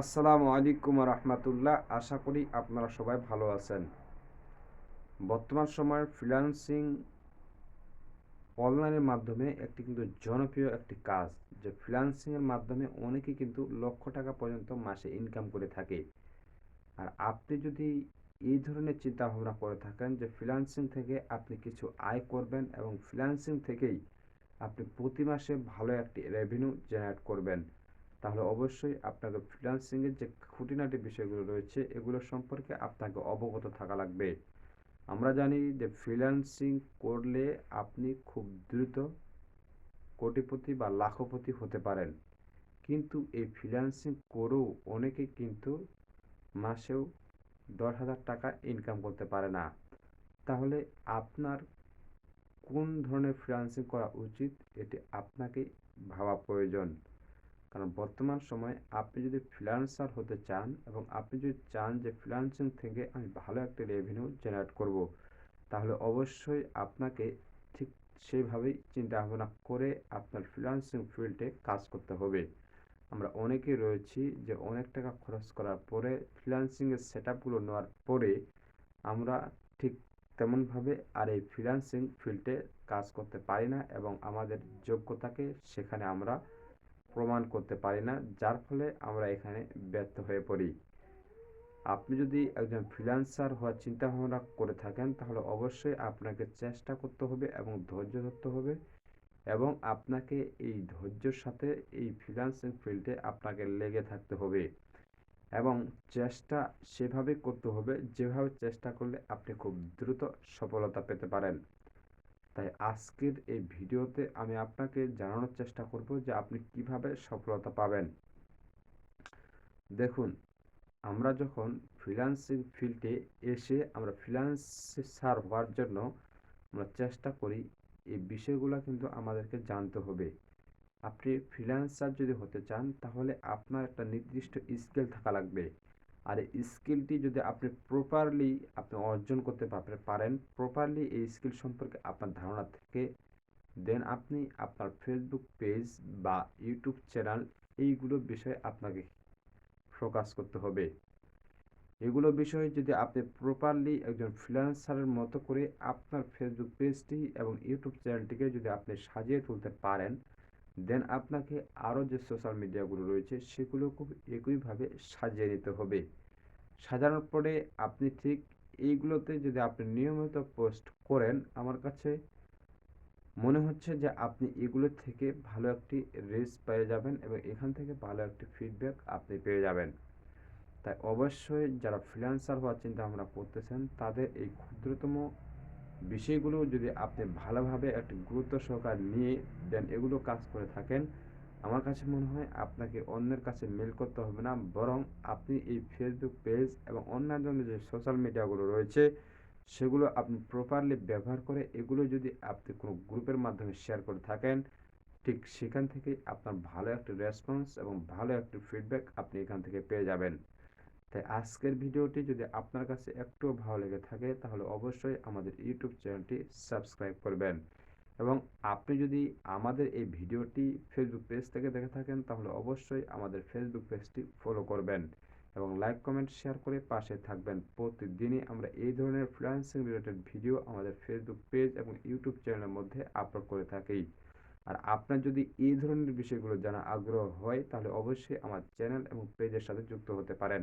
আসসালামু আলাইকুম রহমতুল্লাহ। আশা করি আপনারা সবাই ভালো আছেন। বর্তমান সময়ের ফ্রিল্যান্সিং অনলাইনের মাধ্যমে একটি কিন্তু জনপ্রিয় একটি কাজ, যে ফ্রিল্যান্সিংয়ের মাধ্যমে অনেকেই কিন্তু লক্ষ টাকা পর্যন্ত মাসে ইনকাম করে থাকে। আর আপনি যদি এই ধরনের চিন্তা ভাবনা করে থাকেন যে ফ্রিল্যান্সিং থেকে আপনি কিছু আয় করবেন এবং ফ্রিল্যান্সিং থেকেই আপনি প্রতি মাসে ভালো একটি রেভিনিউ জেনারেট করবেন তাহলে অবশ্যই আপনাকে ফ্রিল্যান্সিংয়ের যে খুঁটিনাটি বিষয়গুলো রয়েছে, এগুলো সম্পর্কে আপনাকে অবগত থাকা লাগবে। আমরা জানি যে ফ্রিল্যান্সিং করলে আপনি খুব দ্রুত কোটিপতি বা লাখপতি হতে পারেন। কিন্তু এই ফ্রিল্যান্সিং করেও অনেকে কিন্তু মাসেও দশ হাজার টাকা ইনকাম করতে পারে না। তাহলে আপনার কোন ধরনের ফ্রিল্যান্সিং করা উচিত, এটি আপনাকে ভাবা প্রয়োজন। কারণ বর্তমান সময়ে আপনি যদি ফ্রিল্যান্সার হতে চান এবং আপনি যদি চান যে ফ্রিল্যান্সিং থেকে আমি ভালো একটা রেভিনিউ জেনারেট করব, তাহলে অবশ্যই আপনাকে ঠিক সেইভাবেই চিন্তা ভাবনা করে আপনার ফ্রিল্যান্সিং ফিল্ডে কাজ করতে হবে। আমরা অনেকেই রয়েছি যে অনেক টাকা খরচ করার পরে ফ্রিল্যান্সিংয়ের সেট আপগুলো নেওয়ার পরে আমরা ঠিক তেমনভাবে আর এই ফ্রিল্যান্সিং ফিল্ডে কাজ করতে পারি না এবং আমাদের যোগ্যতাকে সেখানে আমরা প্রমাণ করতে পারি না, যার ফলে আমরা এখানে ব্যর্থ হয়ে পড়ি। আপনি যদি একজন ফ্রিল্যান্সার হওয়ার চিন্তা ভাবনা করে থাকেন, তাহলে অবশ্যই আপনাকে চেষ্টা করতে হবে এবং ধৈর্য ধরতে হবে এবং আপনাকে এই ধৈর্যের সাথে এই ফ্রিল্যান্সিং ফিল্ডে আপনাকে লেগে থাকতে হবে এবং চেষ্টা সেভাবে করতে হবে, যেভাবে চেষ্টা করলে আপনি খুব দ্রুত সফলতা পেতে পারেন। তাই আজকের এই ভিডিওতে আমি আপনাকে জানানোর চেষ্টা করব যে আপনি কীভাবে সফলতা পাবেন। দেখুন, আমরা যখন ফ্রিল্যান্সিং ফিল্ডে এসে আমরা ফ্রিল্যান্সার হওয়ার জন্য আমরা চেষ্টা করি, এই বিষয়গুলো কিন্তু আমাদেরকে জানতে হবে। আপনি ফ্রিল্যান্সার যদি হতে চান, তাহলে আপনার একটা নির্দিষ্ট স্কিল থাকা লাগবে। আর এই স্কিলটি যদি আপনি প্রপারলি আপনি অর্জন করতে পারেন প্রপারলি এই স্কিল সম্পর্কে আপনার ধারণা থেকে দেন আপনি আপনার ফেসবুক পেজ বা ইউটিউব চ্যানেল এইগুলো বিষয়ে আপনাকে ফোকাস করতে হবে। এগুলো বিষয়ে যদি আপনি প্রপারলি একজন ফ্রিল্যান্সারের মতো করে আপনার ফেসবুক পেজটি এবং ইউটিউব চ্যানেলটিকে যদি আপনি সাজিয়ে তুলতে পারেন দেন আপনাকে আরও যে সোশ্যাল মিডিয়াগুলো রয়েছে, সেগুলো খুব একইভাবে সাজিয়ে নিতে হবে। সাজানোর পরে আপনি ঠিক এইগুলোতে যদি আপনি নিয়মিত পোস্ট করেন, আমার কাছে মনে হচ্ছে যে আপনি এগুলো থেকে ভালো একটি রেস পেয়ে যাবেন এবং এখান থেকে ভালো একটি ফিডব্যাক আপনি পেয়ে যাবেন। তাই অবশ্যই যারা ফ্রিল্যান্সার হওয়ার চিন্তা ভাবনা করতেছেন, তাদের এই ক্ষুদ্রতম বিষয়গুলো যদি আপনি ভালোভাবে একটি গুরুত্ব সহকার নিয়ে দেন, এগুলো কাজ করে থাকেন, আমার কাছে মনে হয় আপনাকে অন্যের কাছে মেল করতে হবে না। বরং আপনি এই ফেসবুক পেজ এবং অন্যান্য যে সোশ্যাল মিডিয়াগুলো রয়েছে, সেগুলো আপনি প্রপারলি ব্যবহার করে এগুলো যদি আপনি কোনো গ্রুপের মাধ্যমে শেয়ার করে থাকেন, ঠিক সেখান থেকে আপনার ভালো একটি রেসপন্স এবং ভালো একটি ফিডব্যাক আপনি এখান থেকে পেয়ে যাবেন। তাই আজকের ভিডিওটি যদি আপনার কাছে একটুও ভালো লেগে থাকে, তাহলে অবশ্যই আমাদের ইউটিউব চ্যানেলটি সাবস্ক্রাইব করবেন। এবং আপনি যদি আমাদের এই ভিডিওটি ফেসবুক পেজ থেকে দেখে থাকেন, তাহলে অবশ্যই আমাদের ফেসবুক পেজটি ফলো করবেন এবং লাইক কমেন্ট শেয়ার করে পাশে থাকবেন। প্রতিদিনই আমরা এই ধরনের ফ্রিল্যান্সিং রিলেটেড ভিডিও আমাদের ফেসবুক পেজ এবং ইউটিউব চ্যানেলের মধ্যে আপলোড করে থাকি। আর আপনার যদি এই ধরনের বিষয়গুলো জানা আগ্রহ হয়, তাহলে অবশ্যই আমার চ্যানেল এবং পেজের সাথে যুক্ত হতে পারেন।